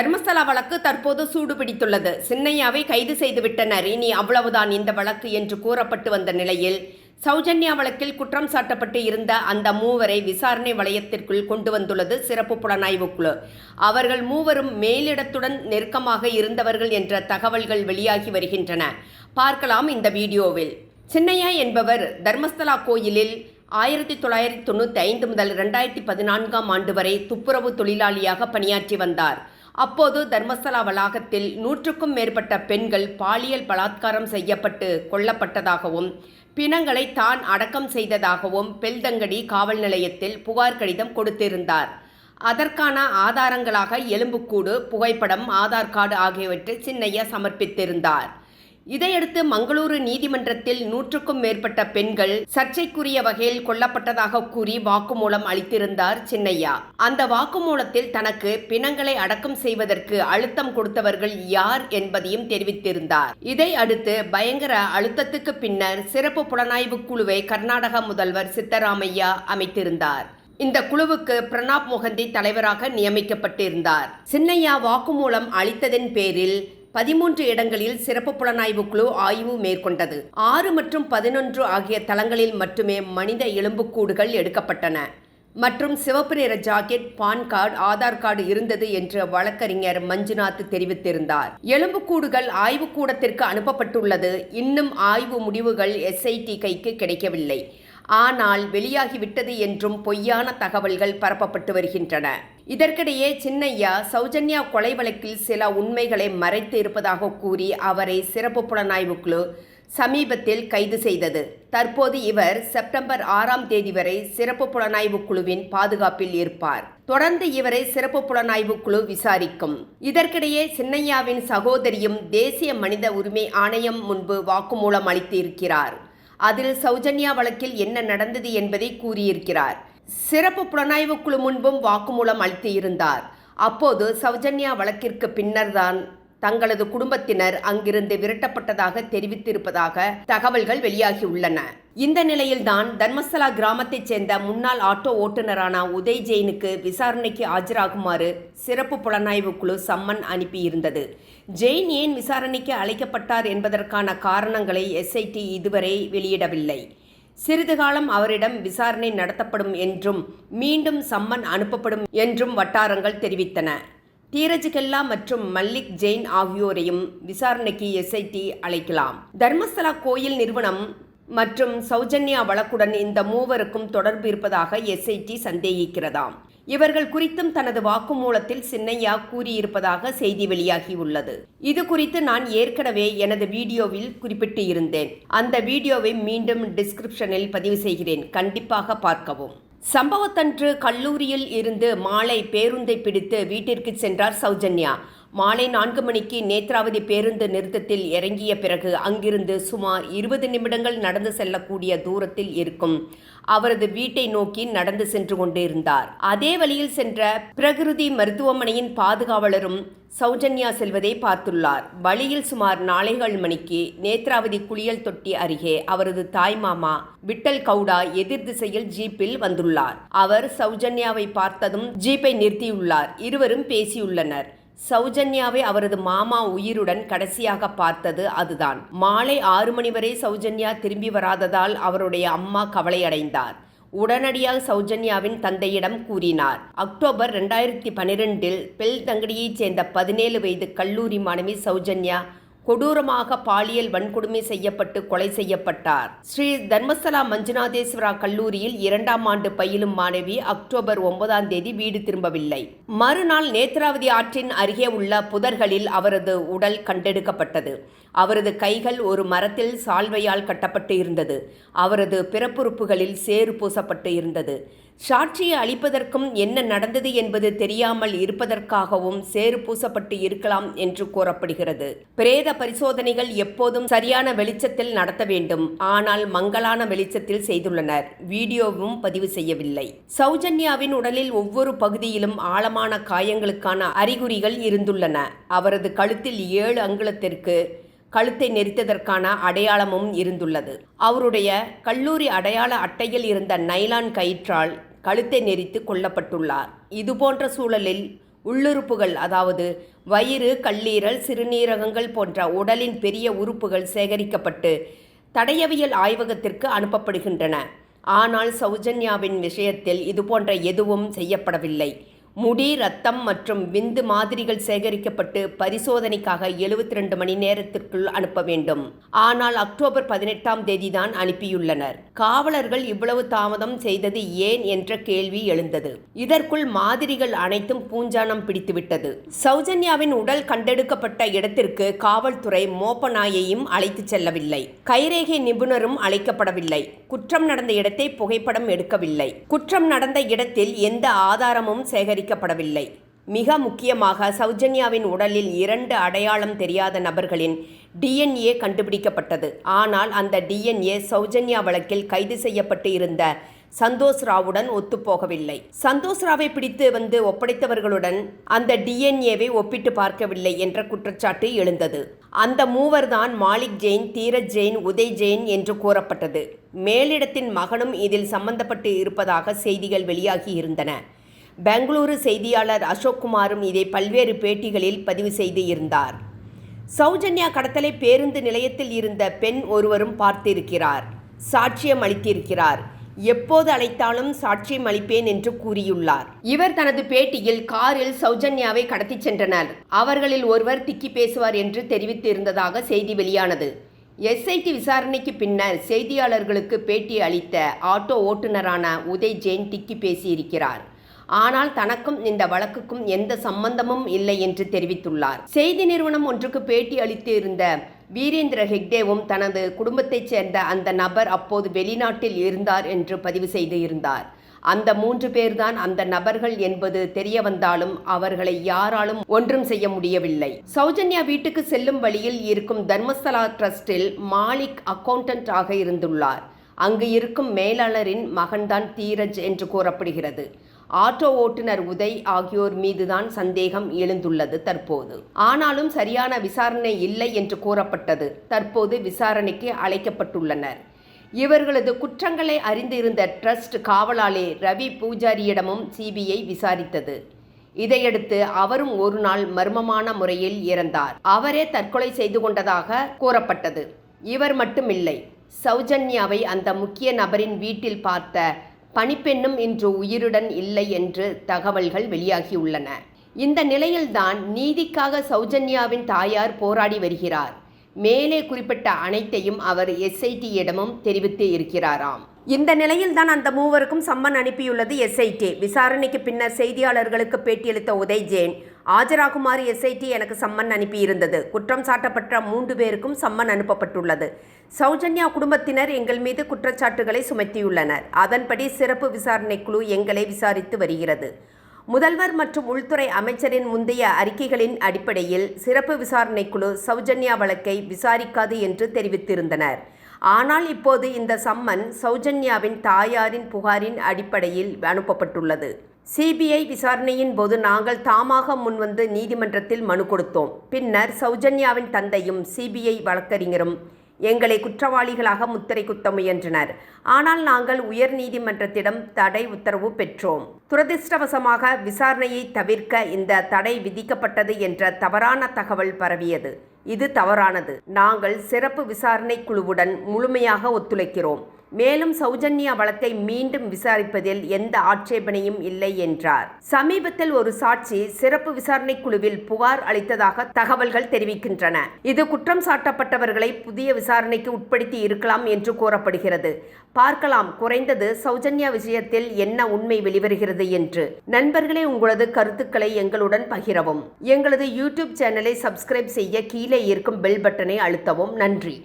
தர்மஸ்தலா வழக்கு தற்போது சூடுபிடித்துள்ளது. சின்னையாவை கைது செய்துவிட்டனர். இனி அவ்வளவுதான் இந்த வழக்கு என்று கூறப்பட்டு வந்த நிலையில் சௌஜன்யா வழக்கில் குற்றம் சாட்டப்பட்டு இருந்த அந்த மூவரை விசாரணை வளையத்திற்குள் கொண்டு வந்துள்ளது சிறப்பு புலனாய்வு குழு. அவர்கள் மூவரும் மேலிடத்துடன் நெருக்கமாக இருந்தவர்கள் என்ற தகவல்கள் வெளியாகி வருகின்றன. பார்க்கலாம் இந்த வீடியோவில். சின்னையா என்பவர் தர்மஸ்தலா கோயிலில் ஆயிரத்தி தொள்ளாயிரத்தி தொண்ணூற்றி ஐந்து முதல் ரெண்டாயிரத்தி பதினான்காம் ஆண்டு வரை துப்புரவு தொழிலாளியாக பணியாற்றி வந்தார். அப்போது தர்மஸ்தலா வளாகத்தில் நூற்றுக்கும் மேற்பட்ட பெண்கள் பாலியல் பலாத்காரம் செய்யப்பட்டு கொல்லப்பட்டதாகவும் பிணங்களை தான் அடக்கம் செய்ததாகவும் பெல்தங்கடி காவல் நிலையத்தில் புகார் கடிதம் கொடுத்திருந்தார். அதற்கான ஆதாரங்களாக எலும்புக்கூடு புகைப்படம் ஆதார் கார்டு ஆகியவற்றை சின்னையா சமர்ப்பித்திருந்தார். இதையடுத்து மங்களூரு நீதிமன்றத்தில் நூற்றுக்கும் மேற்பட்ட பெண்கள் சர்ச்சைக்குரிய வகையில் கொல்லப்பட்டதாக கூறி வாக்குமூலம் அளித்திருந்தார் சின்னையா. அந்த வாக்குமூலத்தில் தனக்கு பிணங்களை அடக்கம் செய்வதற்கு அழுத்தம் கொடுத்தவர்கள் யார் என்பதையும் தெரிவித்திருந்தார். இதை அடுத்து பயங்கர அழுத்தத்துக்கு பின்னர் சிறப்பு புலனாய்வு குழுவை கர்நாடக முதல்வர் சித்தராமையா அமைத்திருந்தார். இந்த குழுவுக்கு பிரணாப் முகந்தி தலைவராக நியமிக்கப்பட்டிருந்தார். சின்னையா வாக்குமூலம் அளித்ததன் பேரில் பதிமூன்று இடங்களில் சிறப்பு புலனாய்வு குழு ஆய்வு மேற்கொண்டது. ஆறு மற்றும் பதினொன்று ஆகிய தளங்களில் மட்டுமே மனித எலும்புக்கூடுகள் எடுக்கப்பட்டன. மற்றும் சிவப்பு நிற jacket PAN card Aadhaar card இருந்தது என்று வழக்கறிஞர் மஞ்சுநாத் தெரிவித்திருந்தார். எலும்புக்கூடுகள் ஆய்வுக்கூடத்திற்கு அனுப்பப்பட்டுள்ளது. இன்னும் ஆய்வு முடிவுகள் எஸ்ஐடி கைக்கு கிடைக்கவில்லை. ஆனால் வெளியாகிவிட்டது என்றும் பொய்யான தகவல்கள் பரப்பப்பட்டு வருகின்றன. இதற்கிடையே சின்னையா சௌஜன்யா கொலை வழக்கில் சில உண்மைகளை மறைத்து இருப்பதாக கூறி அவரை சிறப்பு புலனாய்வு குழு சமீபத்தில் கைது செய்தது. தற்போது இவர் செப்டம்பர் ஆறாம் தேதி வரை சிறப்பு புலனாய்வு குழுவின் பாதுகாப்பில் இருப்பார். தொடர்ந்து இவரை சிறப்பு புலனாய்வு குழு விசாரிக்கும். இதற்கிடையே சின்னையாவின் சகோதரியும் தேசிய மனித உரிமை ஆணையம் முன்பு வாக்குமூலம் அளித்திருக்கிறார். அதில் சௌஜன்யா வழக்கில் என்ன நடந்தது என்பதை கூறியிருக்கிறார். சிறப்பு புலனாய்வு குழு முன்பும் வாக்குமூலம் அளித்து இருந்தார் அப்போது சௌஜன்யா வழக்கிற்கு பின்னர்தான் தங்களது குடும்பத்தினர் அங்கிருந்து விரட்டப்பட்டதாக தெரிவித்திருப்பதாக தகவல்கள் வெளியாகியுள்ளன. இந்த நிலையில்தான் தர்மஸ்தலா கிராமத்தைச் சேர்ந்த முன்னாள் ஆட்டோ ஓட்டுநரான உதய் ஜெயினுக்கு விசாரணைக்கு ஆஜராகுமாறு சிறப்பு புலனாய்வு குழு சம்மன் அனுப்பியிருந்தது. ஜெயின் ஏன் விசாரணைக்கு அழைக்கப்பட்டார் என்பதற்கான காரணங்களை எஸ்ஐடி இதுவரை வெளியிடவில்லை. சிறிது காலம் அவரிடம் விசாரணை நடத்தப்படும் என்றும் மீண்டும் சம்மன் அனுப்பப்படும் என்றும் வட்டாரங்கள் தெரிவித்தன. தீரஜ் கெல்லா மற்றும் மல்லிக் ஜெயின் ஆகியோரையும் விசாரணைக்கு எஸ்ஐடி அழைக்கலாம். தர்மஸ்தலா கோயில் நிறுவனம் மற்றும் சௌஜன்யா வழக்குடன் இந்த மூவருக்கும் தொடர்பு இருப்பதாக எஸ்ஐடி சந்தேகிக்கிறதாம். இவர்கள் குறித்தும் தனது வாக்குமூலத்தில் சின்னையா கூறியிருப்பதாக செய்தி வெளியாகியுள்ளது. இது குறித்து நான் ஏற்கனவே எனது வீடியோவில் குறிப்பிட்டு இருந்தேன். அந்த வீடியோவை மீண்டும் டிஸ்கிரிப்ஷனில் பதிவு செய்கிறேன். கண்டிப்பாக பார்க்கவும். சம்பவத்தன்று கல்லூரியில் இருந்து மாலை பேருந்தை பிடித்து வீட்டிற்கு சென்றார் சௌஜன்யா. மாலை நான்கு மணிக்கு நேத்ராவதி பேருந்து நிறுத்தத்தில் இறங்கிய பிறகு அங்கிருந்து சுமார் இருபது நிமிடங்கள் நடந்து செல்லக்கூடிய தூரத்தில் இருக்கும். அவரது வீட்டை நோக்கி நடந்து சென்று கொண்டிருந்தார். அதே வழியில் சென்ற பிரகிருதி மருத்துவமனையின் பாதுகாவலரும் சௌஜன்யா செல்வதை பார்த்துள்ளார். வழியில் சுமார் நாளைகள் மணிக்கு நேத்ராவதி குளியல் தொட்டி அருகே அவரது தாய்மாமா விட்டல் கவுடா எதிர் திசையில் ஜீப்பில் வந்துள்ளார். அவர் சௌஜன்யாவை பார்த்ததும் ஜீப்பை நிறுத்தியுள்ளார். இருவரும் பேசியுள்ளனர். சௌஜன்யாவை அவரது மாமா உயிருடன் கடைசியாக பார்த்தது அதுதான். மாலை ஆறு மணி வரை சௌஜன்யா திரும்பி வராததால் அவருடைய அம்மா கவலையடைந்தார். உடனடியாக சௌஜன்யாவின் தந்தையிடம் கூறினார். அக்டோபர் ரெண்டாயிரத்தி பனிரெண்டில் பெல் தங்கடியைச் சேர்ந்த பதினேழு வயது கல்லூரி மாணவி சௌஜன்யா கொடூரமாக பாலியல் வன்கொடுமை செய்யப்பட்டு கொலை செய்யப்பட்டார். ஸ்ரீ தர்மஸ்தலா மஞ்சுநாதேஸ்வரா கல்லூரியில் இரண்டாம் ஆண்டு பயிலும் மாணவி அக்டோபர் ஒன்பதாம் தேதி வீடு திரும்பவில்லை. மறுநாள் நேத்ராவதி ஆற்றின் அருகே உள்ள புதர்களில் அவரது உடல் கண்டெடுக்கப்பட்டது. அவரது கைகள் ஒரு மரத்தில் சால்வையால் கட்டப்பட்டு இருந்தது. அவரது பிறப்புறுப்புகளில் சேறு பூசப்பட்டு இருந்தது. சாட்சியை அளிப்பதற்கும் என்ன நடந்தது என்பது தெரியாமல் இருப்பதற்காகவும் சேறு பூசப்பட்டு இருக்கலாம் என்று கூறப்படுகிறது. பிரேத பரிசோதனைகள் எப்போதும் சரியான வெளிச்சத்தில் நடத்த வேண்டும். ஆனால் மங்களான வெளிச்சத்தில் செய்துள்ளனர். வீடியோவும் பதிவு செய்யவில்லை. சௌஜன்யாவின் உடலில் ஒவ்வொரு பகுதியிலும் ஆழமான காயங்களுக்கான அறிகுறிகள் இருந்துள்ளன. அவரது கழுத்தில் ஏழு அங்குலத்திற்கு கழுத்தை நெரித்ததற்கான அடையாளமும் இருந்துள்ளது. அவருடைய கல்லூரி அடையாள அட்டையில் இருந்த நைலான் கயிற்றால் கழுத்தை நெறித்து கொல்லப்பட்டுள்ளார். இதுபோன்ற சூழலில் உள்ளுறுப்புகள் அதாவது வயிறு கல்லீரல் சிறுநீரகங்கள் போன்ற உடலின் பெரிய உறுப்புகள் சேகரிக்கப்பட்டு தடயவியல் ஆய்வகத்திற்கு அனுப்பப்படுகின்றன. ஆனால் சௌஜன்யாவின் விஷயத்தில் இதுபோன்ற எதுவும் செய்யப்படவில்லை. முடி ரத்தம் மற்றும் விந்து மாதிரிகள் சேகரிக்கப்பட்டு பரிசோதனைக்காக 72 மணி நேரத்திற்குள் அனுப்ப வேண்டும். ஆனால் அக்டோபர் பதினெட்டாம் தேதிதான் அனுப்பியுள்ளனர். காவலர்கள் இவ்வளவு தாமதம் செய்தது ஏன் என்ற கேள்வி எழுந்தது. இதற்குள் மாதிரிகள் அனைத்தும் பூஞ்சானம் பிடித்துவிட்டது. சௌஜன்யாவின் உடல் கண்டெடுக்கப்பட்ட இடத்திற்கு காவல்துறை மோப்ப நாயையும் அழைத்துச் செல்லவில்லை. கைரேகை நிபுணரும் அழைக்கப்படவில்லை. குற்றம் நடந்த இடத்தை புகைப்படம் எடுக்கவில்லை. குற்றம் நடந்த இடத்தில் எந்த ஆதாரமும் சேகரிக்கப்படவில்லை. மிக முக்கியமாக சௌஜன்யாவின் உடலில் இரண்டு அடையாளம் தெரியாத நபர்களின் டிஎன்ஏ கண்டுபிடிக்கப்பட்டது. ஆனால் அந்த டிஎன்ஏ சௌஜன்யா வழக்கில் கைது செய்யப்பட்டு இருந்த சந்தோஷ் ராவுடன் ஒத்துப்போகவில்லை. சந்தோஷ் ராவை பிடித்து வந்து ஒப்படைத்தவர்களுடன் அந்த டிஎன்ஏவை ஒப்பிட்டு பார்க்கவில்லை என்ற குற்றச்சாட்டு எழுந்தது. அந்த மூவர்தான் மாலிக் ஜெயின் தீரஜ் ஜெயின் உதய் ஜெயின் என்று கூறப்பட்டது. மேலிடத்தின் மகனும் இதில் சம்பந்தப்பட்டு இருப்பதாக செய்திகள் வெளியாகி இருந்தன. பெங்களூரு செய்தியாளர் அசோக் குமாரும் இதை பல்வேறு பேட்டிகளில் பதிவு செய்து இருந்தார். சௌஜன்யா கடத்தலை பேருந்து நிலையத்தில் இருந்த பெண் ஒருவரும் பார்த்திருக்கிறார். சாட்சியம் அளித்திருக்கிறார். எப்போது அழைத்தாலும் சாட்சியம் அளிப்பேன் என்று கூறியுள்ளார். இவர் தனது பேட்டியில் காரில் சௌஜன்யாவை கடத்திச் சென்றனர். அவர்களில் ஒருவர் திக்கி பேசுவார் என்று தெரிவித்து இருந்ததாக செய்தி வெளியானது. எஸ்ஐடி விசாரணைக்கு பின்னர் செய்தியாளர்களுக்கு பேட்டி அளித்த ஆட்டோ ஓட்டுநரான உதய் ஜெயின் திக்கி பேசியிருக்கிறார். ஆனால் தனக்கும் இந்த வழக்குக்கும் எந்த சம்பந்தமும் இல்லை என்று தெரிவித்துள்ளார். செய்தி நிறுவனம் ஒன்றுக்கு பேட்டி அளித்து இருந்த வீரேந்திர ஹெக்டேவும் தனது குடும்பத்தைச் சேர்ந்த அந்த நபர் அப்போது வெளிநாட்டில் இருந்தார் என்று பதிவு செய்து இருந்தார் அந்த மூன்று பேர்தான் அந்த நபர்கள் என்பது தெரிய வந்தாலும் அவர்களை யாராலும் ஒன்றும் செய்ய முடியவில்லை. சௌஜன்யா வீட்டுக்கு செல்லும் வழியில் இருக்கும் தர்மஸ்தலா ட்ரஸ்டில் மாலிக் அக்கவுண்டன்ட் ஆக இருந்துள்ளார். அங்கு இருக்கும் மேலாளரின் மகன்தான் தீரஜ் என்று கூறப்படுகிறது. ஆட்டோ ஓட்டுநர் உதய் ஆகியோர் மீதுதான் சந்தேகம் எழுந்துள்ளது தற்போது. ஆனாலும் சரியான விசாரணை இல்லை என்று கூறப்பட்டது. தற்போது விசாரணைக்கு அழைக்கப்பட்டுள்ளனர். இவர்களது குற்றங்களை அறிந்திருந்த ட்ரஸ்ட் காவலாளி ரவி பூஜாரியிடமும் சிபிஐ விசாரித்தது. இதையடுத்து அவரும் ஒரு நாள் மர்மமான முறையில் இறந்தார். அவரே தற்கொலை செய்து கொண்டதாக கூறப்பட்டது. இவர் மட்டுமில்லை. சௌஜன்யாவை அந்த முக்கிய நபரின் வீட்டில் பார்த்த பணிப்பெண்ணும் இன்று உயிருடன் இல்லை என்று தகவல்கள் வெளியாகியுள்ளன. இந்த நிலையில்தான் நீதிக்காக சௌஜன்யாவின் தாயார் போராடி வருகிறார். மேலே குறிப்பிட்ட அனைத்தையும் அவர் எஸ்ஐடியிடமும் தெரிவித்து இருக்கிறாராம். இந்த நிலையில்தான் அந்த மூவருக்கும் சம்மன் அனுப்பியுள்ளது எஸ்ஐடி. விசாரணைக்கு பின்னர் செய்தியாளர்களுக்கு பேட்டியளித்த உதய் ஜெயின் ஆஜராகுமாறு எஸ்ஐடி எனக்கு சம்மன் அனுப்பியிருந்தது. குற்றம் சாட்டப்பட்ட மூன்று பேருக்கும் சம்மன் அனுப்பப்பட்டுள்ளது. சௌஜன்யா குடும்பத்தினர் எங்கள் மீது குற்றச்சாட்டுகளை சுமத்தியுள்ளனர். அதன்படி சிறப்பு விசாரணை குழு எங்களை விசாரித்து வருகிறது. முதல்வர் மற்றும் உள்துறை அமைச்சரின் முந்தைய அறிக்கைகளின் அடிப்படையில் சிறப்பு விசாரணை குழு சௌஜன்யா வழக்கை விசாரிக்காது என்று தெரிவித்திருந்தனர். ஆனால் இப்போது இந்த சம்மன் சௌஜன்யாவின் தாயாரின் புகாரின் அடிப்படையில் அனுப்பப்பட்டுள்ளது. சிபிஐ விசாரணையின் போது நாங்கள் தாமாக முன்வந்து நீதிமன்றத்தில் மனு கொடுத்தோம். பின்னர் சௌஜன்யாவின் தந்தையும் சிபிஐ வழக்கறிஞரும் எங்களை குற்றவாளிகளாக முத்திரை குத்த முயன்றனர். ஆனால் நாங்கள் உயர் நீதிமன்றத்திடம் தடை உத்தரவு பெற்றோம். துரதிர்ஷ்டவசமாக விசாரணையை தவிர்க்க இந்த தடை விதிக்கப்பட்டது என்ற தவறான தகவல் பரவியது. இது தவறானது. நாங்கள் சிறப்பு விசாரணை குழுவுடன் முழுமையாக ஒத்துழைக்கிறோம். மேலும் சௌஜன்யா வழக்கை மீண்டும் விசாரிப்பதில் எந்த ஆட்சேபனையும் இல்லை என்றார். சமீபத்தில் ஒரு சாட்சி சிறப்பு விசாரணை குழுவில் புகார் அளித்ததாக தகவல்கள் தெரிவிக்கின்றன. இது குற்றம் சாட்டப்பட்டவர்களை புதிய விசாரணைக்கு உட்படுத்தி இருக்கலாம் என்று கூறப்படுகிறது. பார்க்கலாம் குறைந்தது சௌஜன்யா விஷயத்தில் என்ன உண்மை வெளிவருகிறது என்று. நண்பர்களே உங்களது கருத்துக்களை எங்களுடன் பகிரவும். எங்களது யூடியூப் சேனலை சப்ஸ்கிரைப் செய்ய கீழே இருக்கும் பெல் பட்டனை அழுத்தவும். நன்றி.